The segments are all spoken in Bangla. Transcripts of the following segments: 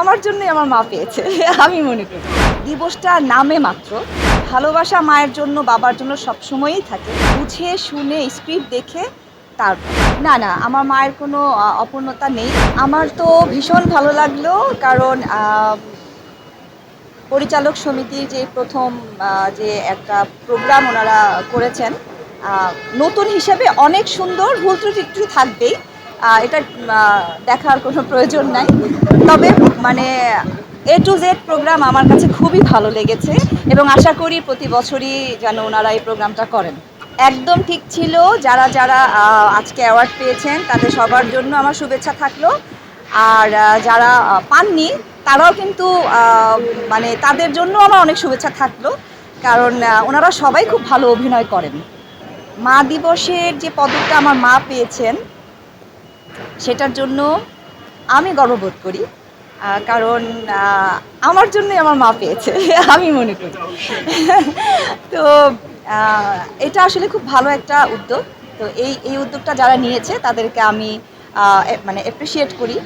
আমার জন্যই আমার মা পেয়েছে, আমি মনে করি। দিবসটা নামে মাত্র। ভালোবাসা মায়ের জন্য, বাবার জন্য সবসময়ই থাকে। বুঝে, শুনে স্ক্রিপ্ট দেখে তার। না না, আমার মায়ের কোনো অপূর্ণতা নেই। আমার তো ভীষণ ভালো লাগল, কারণ পরিচালক সমিতির যে প্রথম যে একটা প্রোগ্রাম ওনারা করেছেন নতুন হিসেবে অনেক সুন্দর ভুল ত্রুটি থাকবেই। এটা দেখার কোনো প্রয়োজন নাই। তবে মানে এ টু জেড প্রোগ্রাম আমার কাছে খুবই ভালো লেগেছে এবং আশা করি প্রতি বছরই যেন ওনারা এই প্রোগ্রামটা করেন। একদম ঠিক ছিল, যারা যারা আজকে অ্যাওয়ার্ড পেয়েছেন, তাদের সবার জন্য আমার শুভেচ্ছা থাকল। আর যারা পাননি, তারাও কিন্তু মানে তাদের জন্য আমার অনেক শুভেচ্ছা থাকল। কারণ ওনারা সবাই খুব ভালো অভিনয় করেন। মা দিবসের যে পদকটা আমার মা পেয়েছেন সেটার জন্য আমি গর্ববোধ করি কারণ আমার জন্যই আমার মা পেয়েছে, আমি মনে করি। তো এটা আসলে খুব ভালো একটা উদ্যোগ। তো এই এই উদ্যোগটা যারা নিয়েছে, তাদেরকে আমি মানে অ্যাপ্রিসিয়েট করি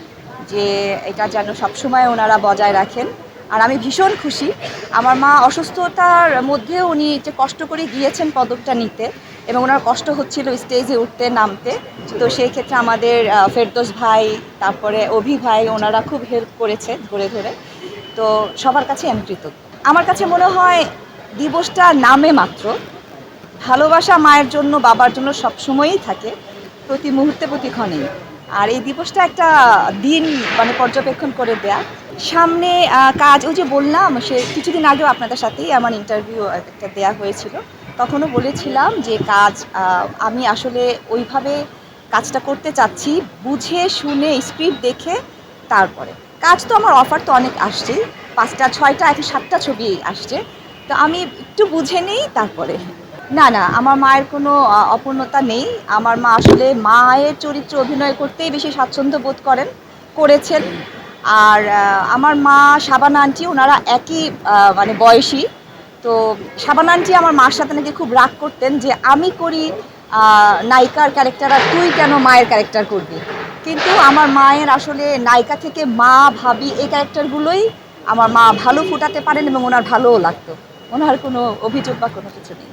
যে এটা যেন সবসময় ওনারা বজায় রাখেন। আর আমি ভীষণ খুশি। আমার মা অসুস্থতার মধ্যে উনি যে কষ্ট করে গিয়েছেন পদকটা নিতে এবং ওনার কষ্ট হচ্ছিল স্টেজে উঠতে, নামতে, তো সেই ক্ষেত্রে আমাদের ফেরদোস ভাই, তারপরে অভি ভাই, ওনারা খুব হেল্প করেছে ধরে ধরে। তো সবার কাছে আমি কৃতজ্ঞ। আমার কাছে মনে হয় দিবসটা নামে মাত্র। ভালোবাসা মায়ের জন্য, বাবার জন্য সবসময়ই থাকে। প্রতি মুহূর্তে প্রতিক্ষণেই আর এই দিবসটা একটা দিন মানে পর্যবেক্ষণ করে দেয়া। সামনে কাজ, ওই যে বললাম, সে কিছুদিন আগেও আপনাদের সাথেই আমার ইন্টারভিউ একটা দেয়া হয়েছিল। তখনও বলেছিলাম যে কাজ আমি আসলে ওইভাবে কাজটা করতে চাচ্ছি, বুঝে, শুনে স্ক্রিপ্ট দেখে, তারপরে। কাজ তো আমার অফার তো অনেক আসছে পাঁচটা, ছয়টা, এখন সাতটা ছবি আসছে। তো আমি একটু বুঝে নেই, তারপরে না না, আমার মায়ের কোনো অপূর্ণতা নেই। আমার মা আসলে মায়ের চরিত্রে অভিনয় করতেই বেশি স্বাচ্ছন্দ্য বোধ করেন, করেছেন। আর আমার মা শাবানা আন্টি, ওনারা একই মানে বয়সী। তো শাবানা আন্টি আমার মার সাথে নাকি খুব রাগ করতেন যে আমি করি নায়িকার ক্যারেক্টার আর তুই কেন মায়ের ক্যারেক্টার করবি? কিন্তু আমার মায়ের আসলে নায়িকা থেকে মা, ভাবি এই ক্যারেক্টারগুলোই আমার মা ভালো ফুটাতে পারেন এবং ওনার ভালোও লাগতো। ওনার কোনো অভিযোগ বা কোনো কিছু নেই।